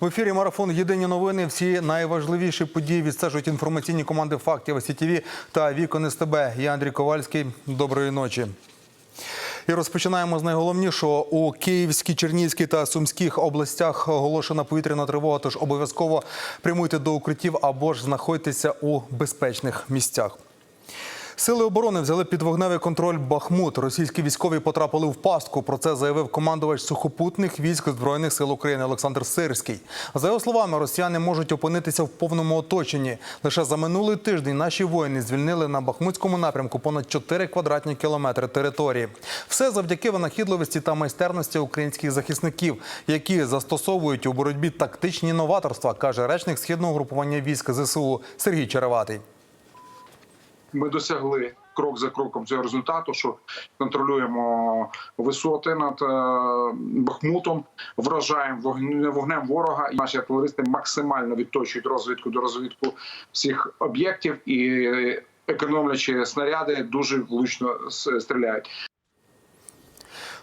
В ефірі марафон Єдині новини. Всі найважливіші події відстежують інформаційні команди фактів СІТВ та Вікон СТБ. Я Андрій Ковальський. Доброї ночі. І розпочинаємо з найголовнішого. У Київській, Чернігівській та Сумських областях оголошена повітряна тривога, тож обов'язково прямуйте до укриттів або ж знаходьтеся у безпечних місцях. Сили оборони взяли під вогневий контроль Бахмут. Російські військові потрапили в пастку. Про це заявив командувач сухопутних військ збройних сил України Олександр Сирський. За його словами, росіяни можуть опинитися в повному оточенні. Лише за минулий тиждень наші воїни звільнили на Бахмутському напрямку понад 4 квадратні кілометри території. Все завдяки винахідливості та майстерності українських захисників, які застосовують у боротьбі тактичні новаторства, каже речник східного групування військ ЗСУ Сергій Череватий. Ми досягли крок за кроком цього результату, що контролюємо висоти над е, Бахмутом, вражаємо вогн- вогнем ворога. І наші артилеристи максимально відточують розвідку до розвідку всіх об'єктів і е, економлячи снаряди, дуже влучно стріляють.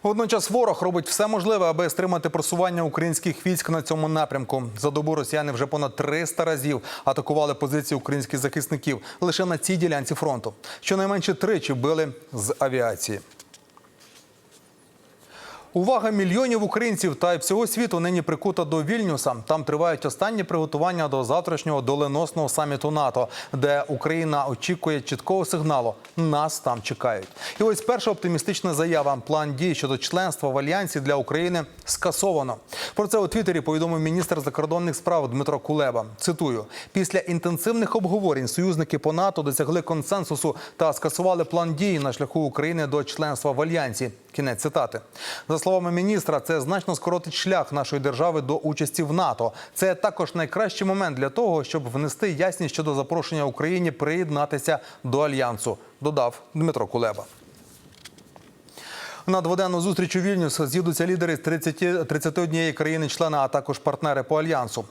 Водночас ворог робить все можливе, аби стримати просування українських військ на цьому напрямку. За добу росіяни вже понад 300 разів атакували позиції українських захисників лише на цій ділянці фронту. Щонайменше тричі били з авіації. Увага мільйонів українців та й всього світу нині прикута до Вільнюса. Там тривають останні приготування до завтрашнього доленосного саміту НАТО, де Україна очікує чіткого сигналу. Нас там чекають. І ось перша оптимістична заява. План дій щодо членства в альянсі для України скасовано. Про це у Твіттері повідомив міністр закордонних справ Дмитро Кулеба. Цитую: після інтенсивних обговорень союзники по НАТО досягли консенсусу та скасували план дій на шляху України до членства в альянсі. Кінець цитати. Словами міністра, це значно скоротить шлях нашої держави до участі в НАТО. Це також найкращий момент для того, щоб внести ясність щодо запрошення Україні приєднатися до альянсу. Додав Дмитро Кулеба. На дводенну зустріч у Вільнюс з'їдуться лідери з 30, 31 країни-члена, а також партнери по альянсу.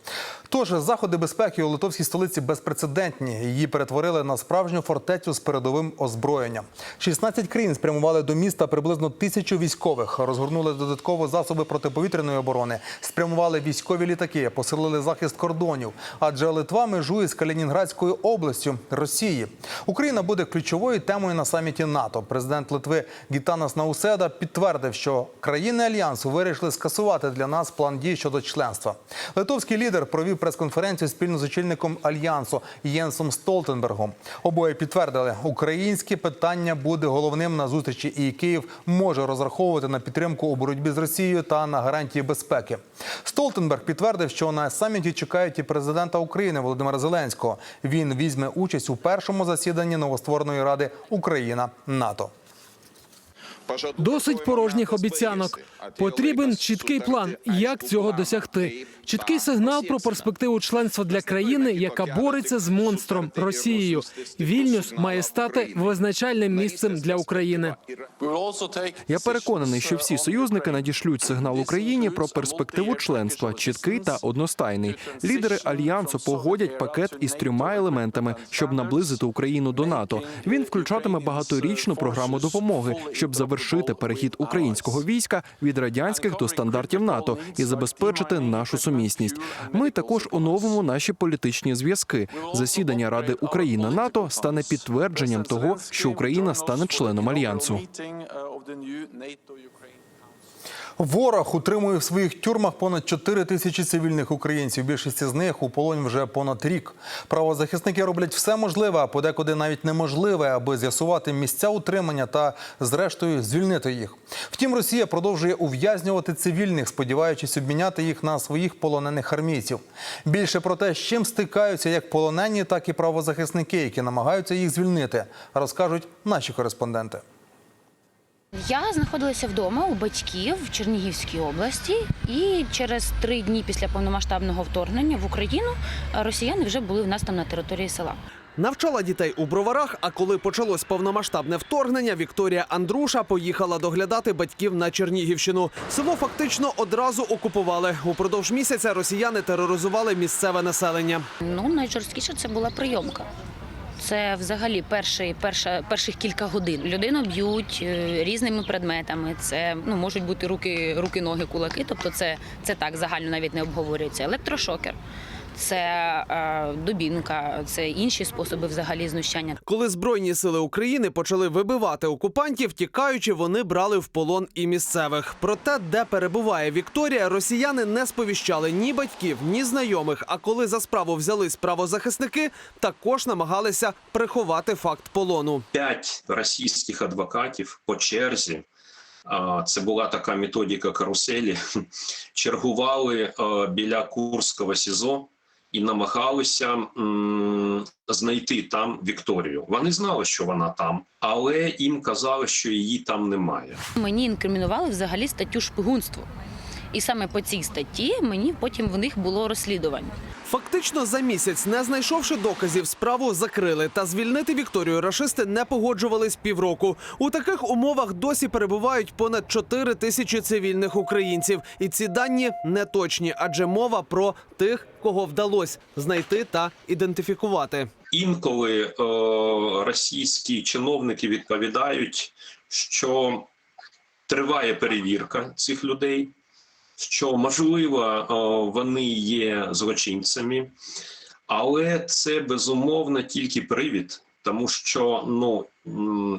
Тож заходи безпеки у литовській столиці безпрецедентні. Її перетворили на справжню фортецю з передовим озброєнням. 16 країн спрямували до міста приблизно тисячу військових, розгорнули додатково засоби протиповітряної оборони, спрямували військові літаки, посилили захист кордонів. Адже Литва межує з Калінінградською областю Росії. Україна буде ключовою темою на саміті НАТО. Президент Литви Гітанас Науседа підтвердив, що країни альянсу вирішили скасувати для нас план дій щодо членства. Литовський лідер провів прес-конференцію спільно з очільником альянсу Єнсом Столтенбергом. Обоє підтвердили, українське питання буде головним на зустрічі, і Київ може розраховувати на підтримку у боротьбі з Росією та на гарантії безпеки. Столтенберг підтвердив, що на саміті чекають і президента України Володимира Зеленського. Він візьме участь у першому засіданні новоствореної ради Україна НАТО. Досить порожніх обіцянок. Потрібен чіткий план, як цього досягти. Чіткий сигнал про перспективу членства для країни, яка бореться з монстром Росією. Вільнюс має стати визначальним місцем для України. Я переконаний, що всі союзники надішлють сигнал Україні про перспективу членства, чіткий та одностайний. Лідери альянсу погодять пакет із трьома елементами, щоб наблизити Україну до НАТО. Він включатиме багаторічну програму допомоги, щоб завершити перехід українського війська від радянських до стандартів НАТО і забезпечити нашу сумісність. Ми також оновимо наші політичні зв'язки. Засідання Ради Україна НАТО стане підтвердженням того, що Україна стане членом альянсу. Ворог утримує в своїх тюрмах понад 4 тисячі цивільних українців. Більшість з них у полоні вже понад рік. Правозахисники роблять все можливе, а подекуди навіть неможливе, аби з'ясувати місця утримання та, зрештою, звільнити їх. Втім, Росія продовжує ув'язнювати цивільних, сподіваючись обміняти їх на своїх полонених армійців. Більше про те, з чим стикаються як полонені, так і правозахисники, які намагаються їх звільнити, розкажуть наші кореспонденти. Я знаходилася вдома у батьків в Чернігівській області, і через три дні після повномасштабного вторгнення в Україну росіяни вже були в нас там на території села. Навчала дітей у броварах. А коли почалось повномасштабне вторгнення, Вікторія Андруша поїхала доглядати батьків на Чернігівщину. Село фактично одразу окупували. Упродовж місяця росіяни тероризували місцеве населення. Ну найжорсткіше це була прийомка. Це взагалі перший, перша, перших кілька годин. Людину б'ють е, різними предметами. Це ну можуть бути руки, руки, ноги, кулаки. Тобто, це, це так загально навіть не обговорюється. Електрошокер, це е, дубінка, це інші способи взагалі знущання. Коли збройні сили України почали вибивати окупантів, тікаючи, вони брали в полон і місцевих. Про те, де перебуває Вікторія, росіяни не сповіщали ні батьків, ні знайомих. А коли за справу взялись правозахисники, також намагалися приховати факт полону. п'ять російських адвокатів по черзі. а, Це була така методика каруселі. Чергували е, біля Курського СІЗО і намагалися знайти там Вікторію. Вони знали, що вона там, але їм казали, що її там немає. Мені інкримінували взагалі статтю шпигунство. І саме по цій статті мені потім в них було розслідування. Фактично за місяць, не знайшовши доказів, справу закрили. Та звільнити Вікторію рашисти не погоджувались півроку. У таких умовах досі перебувають понад 4 тисячі цивільних українців. І ці дані не точні, адже мова про тих, кого вдалося знайти та ідентифікувати. Інколи е, російські чиновники відповідають, що триває перевірка цих людей, що можливо е, вони є злочинцями, але це безумовно тільки привід, тому що ну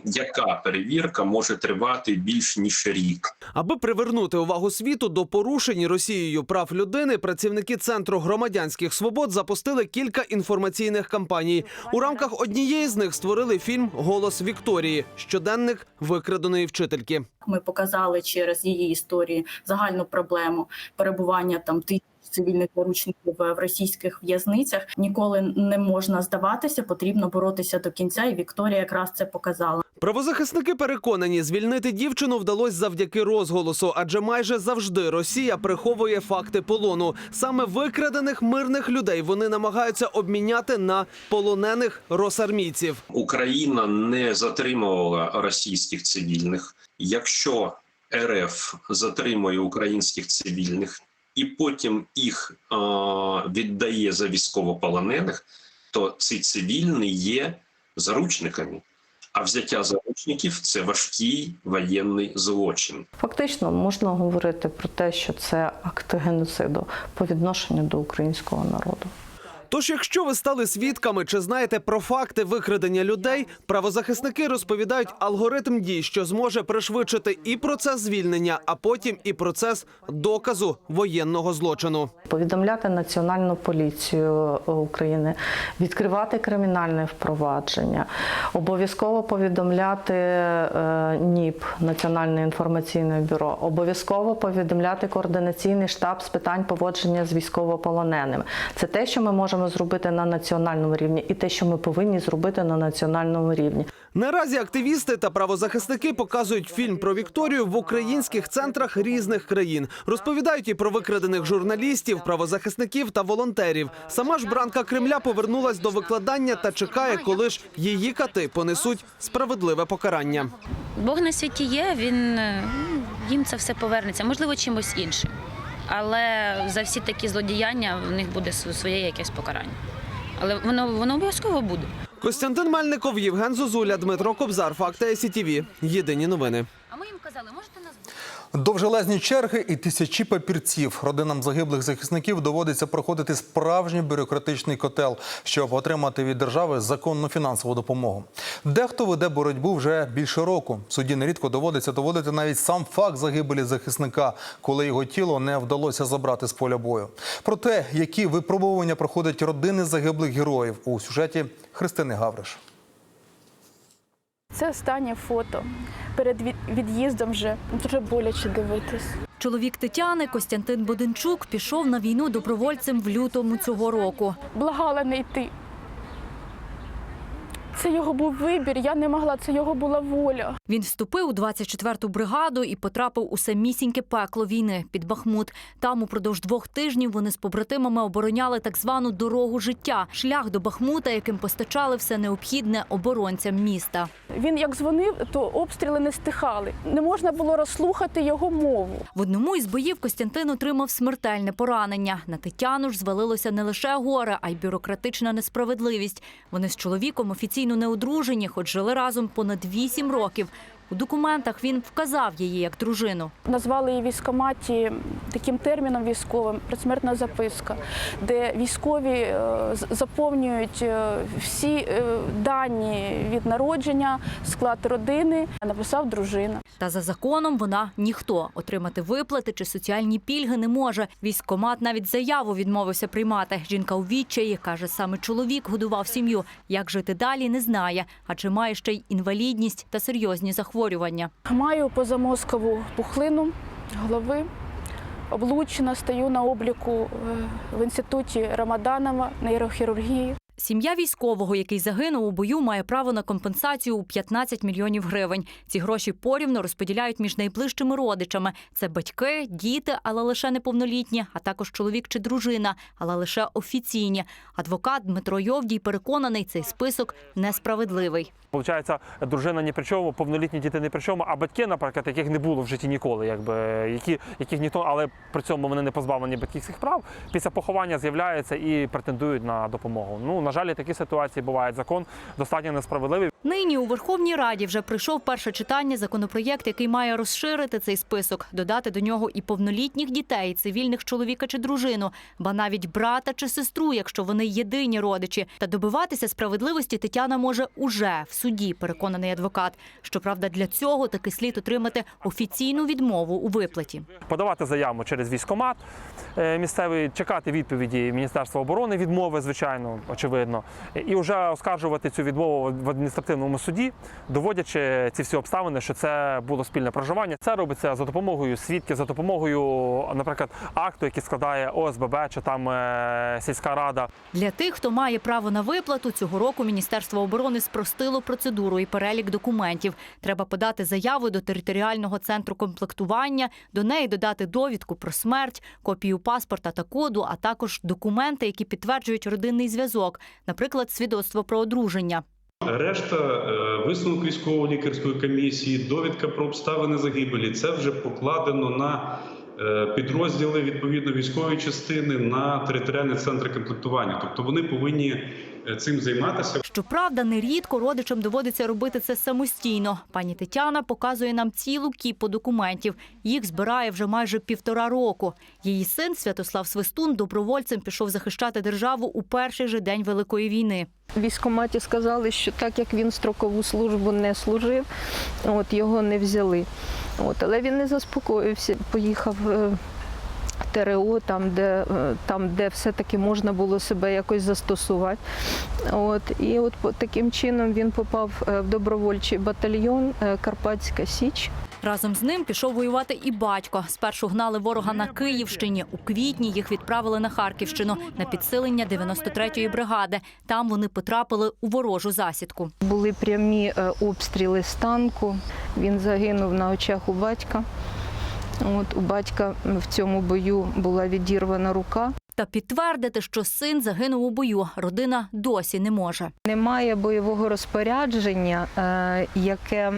яка перевірка може тривати більш ніж рік. Аби привернути увагу світу до порушень Росією прав людини, працівники центру громадянських свобод запустили кілька інформаційних кампаній. У рамках однієї з них створили фільм Голос Вікторії щоденник викраденої вчительки. Ми показали через її історії загальну проблему перебування там тисяч цивільних заручників в російських в'язницях. Ніколи не можна здаватися, потрібно боротися до кінця. І Вікторія якраз це показала. Правозахисники переконані, звільнити дівчину вдалося завдяки розголосу, адже майже завжди Росія приховує факти полону. Саме викрадених мирних людей вони намагаються обміняти на полонених росармійців. Україна не затримувала російських цивільних. Якщо РФ затримує українських цивільних і потім їх е, віддає за військовополонених, то ці цивільні є заручниками. А взяття заручників це важкий воєнний злочин. Фактично можна говорити про те, що це акти геноциду по відношенню до українського народу. Тож, якщо ви стали свідками чи знаєте про факти викрадення людей, правозахисники розповідають алгоритм дій, що зможе пришвидшити і процес звільнення, а потім і процес доказу воєнного злочину. Повідомляти Національну поліцію е, України, відкривати кримінальне впровадження, обов'язково повідомляти е, НІП Національне інформаційне бюро, обов'язково повідомляти координаційний штаб з питань поводження з військовополоненими. Це те, що ми можемо зробити на національному рівні, і те, що ми повинні зробити на національному рівні. Наразі активісти та правозахисники показують фільм про Вікторію в українських центрах різних країн. Розповідають і про викрадених журналістів, правозахисників та волонтерів. Сама ж бранка Кремля повернулась до викладання та чекає, коли ж її кати понесуть справедливе покарання. Бог на світі є, він е, ну, їм це все повернеться, можливо, чимось іншим. Але за всі такі злодіяння в них буде св- своє якесь покарання. Але воно воно обов'язково буде. Костянтин Мельников, Євген Зозуля, Дмитро Кобзар. Факти СІТІВІ. Єдині новини. А ми їм казали, можете нас Довжелезні черги і тисячі папірців. Родинам загиблих захисників доводиться проходити справжній бюрократичний котел, щоб отримати від держави законну фінансову допомогу. Дехто веде боротьбу вже більше року. Суді нерідко доводиться доводити навіть сам факт загибелі захисника, коли його тіло не вдалося забрати з поля бою. Про те, які випробування проходять родини загиблих героїв у сюжеті Христини Гавриш. Це останнє фото. Перед від- від'їздом вже дуже боляче дивитись. Чоловік Тетяни Костянтин Боденчук пішов на війну добровольцем в лютому цього року. Благала не йти. Це його був вибір, я не могла, це його була воля. Він вступив у 24-ту бригаду і потрапив у самісіньке пекло війни під Бахмут. Там упродовж двох тижнів вони з побратимами обороняли так звану дорогу життя, шлях до Бахмута, яким постачали все необхідне оборонцям міста. Він як дзвонив, то обстріли не стихали. Не можна було розслухати його мову. В одному із боїв Костянтин отримав смертельне поранення. На Тетяну ж звалилося не лише горе, а й бюрократична несправедливість. Вони з чоловіком офіційно офіційно не одружені, хоч жили разом понад вісім років. У документах він вказав її як дружину. Назвали її в військкоматі таким терміном військовим предсмертна записка, де військові е, заповнюють е, всі е, дані від народження, склад родини. Написав дружина. Та за законом вона ніхто отримати виплати чи соціальні пільги не може. Військкомат навіть заяву відмовився приймати. Жінка у відчаї каже, саме чоловік годував сім'ю. Як жити далі, не знає, адже має ще й інвалідність та серйозні захворювання. Маю позамозкову пухлину голови. Облучена, стою на обліку е, в інституті Рамаданова нейрохірургії. Сім'я військового, який загинув у бою, має право на компенсацію у 15 мільйонів гривень. Ці гроші порівно розподіляють між найближчими родичами. Це батьки, діти, але лише неповнолітні, а також чоловік чи дружина, але лише офіційні. Адвокат Дмитро Йовдій переконаний, цей список несправедливий. Получається, дружина ні при чому, повнолітні діти ні при чому, а батьки, наприклад, яких не було в житті ніколи, якби які, яких ніхто, але при цьому вони не позбавлені батьківських прав. Після поховання з'являються і претендують на допомогу. Ну на жаль, такі ситуації бувають. Закон достатньо несправедливий. Нині у Верховній Раді вже прийшов перше читання законопроєкт, який має розширити цей список, додати до нього і повнолітніх дітей, і цивільних чоловіка чи дружину, ба навіть брата чи сестру, якщо вони єдині родичі. Та добиватися справедливості Тетяна може уже в суді, переконаний адвокат. Щоправда, для цього таки слід отримати офіційну відмову у виплаті. Подавати заяву через військкомат е, місцевий, чекати відповіді Міністерства оборони, відмови, звичайно, очевидно, і вже оскаржувати цю відмову в адміністративному суді, доводячи ці всі обставини, що це було спільне проживання. Це робиться за допомогою свідків, за допомогою, наприклад, акту, який складає ОСББ чи там е, сільська рада. Для тих, хто має право на виплату, цього року Міністерство оборони спростило процедуру і перелік документів. Треба подати заяву до територіального центру комплектування, до неї додати довідку про смерть, копію паспорта та коду, а також документи, які підтверджують родинний зв'язок, наприклад, свідоцтво про одруження. Решта е, висновок військово-лікарської комісії, довідка про обставини загибелі це вже покладено на е, підрозділи відповідно військової частини на територіальні центри комплектування. Тобто вони повинні цим займатися. Щоправда, нерідко родичам доводиться робити це самостійно. Пані Тетяна показує нам цілу кіпу документів. Їх збирає вже майже півтора року. Її син Святослав Свистун добровольцем пішов захищати державу у перший же день Великої війни. В військкоматі сказали, що так як він строкову службу не служив, от його не взяли. От, але він не заспокоївся, поїхав е, ТРО, там, де, е, там, де все-таки можна було себе якось застосувати. От, і от таким чином він попав е, в добровольчий батальйон е, Карпатська Січ. Разом з ним пішов воювати і батько. Спершу гнали ворога на Київщині. У квітні їх відправили на Харківщину на підсилення 93-ї бригади. Там вони потрапили у ворожу засідку. Були прямі обстріли з танку. Він загинув на очах у батька. От, у батька в цьому бою була відірвана рука. Та підтвердити, що син загинув у бою, родина досі не може. Немає бойового розпорядження, е, яке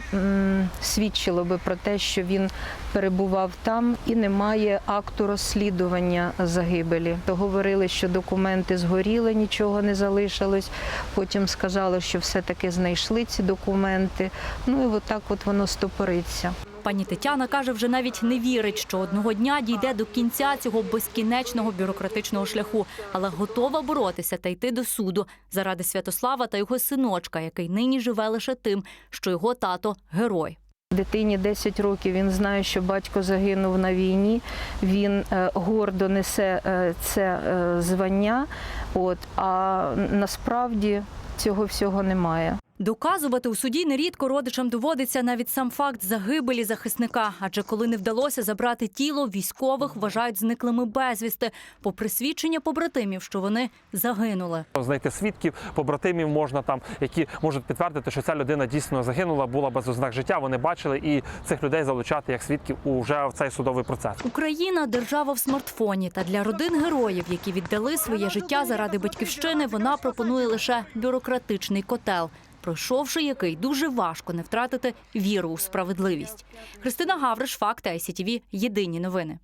свідчило би про те, що він перебував там, і немає акту розслідування загибелі. То говорили, що документи згоріли, нічого не залишилось. Потім сказали, що все-таки знайшли ці документи. Ну і отак от воно стопориться. Пані Тетяна каже, вже навіть не вірить, що одного дня дійде до кінця цього безкінечного бюрократичного шляху, але готова боротися та йти до суду заради Святослава та його синочка, який нині живе лише тим, що його тато герой. Дитині 10 років він знає, що батько загинув на війні. Він е, гордо несе е, це е, звання. От а насправді цього всього немає. Доказувати у суді нерідко родичам доводиться навіть сам факт загибелі захисника. Адже коли не вдалося забрати тіло, військових вважають зниклими безвісти, попри свідчення побратимів, що вони загинули. Знайти свідків, побратимів можна там, які можуть підтвердити, що ця людина дійсно загинула, була без ознак життя. Вони бачили і цих людей залучати як свідків уже в цей судовий процес. Україна держава в смартфоні. Та для родин героїв, які віддали своє життя заради батьківщини, вона пропонує лише бюрократичний котел. Пройшовши який дуже важко не втратити віру у справедливість. Христина Гавриш, факти ICTV, Єдині новини.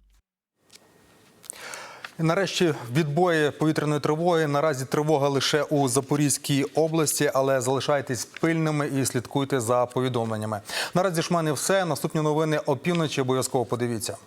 Нарешті відбої повітряної тривоги. Наразі тривога лише у Запорізькій області, але залишайтесь пильними і слідкуйте за повідомленнями. Наразі ж мене все. Наступні новини опівночі обов'язково подивіться.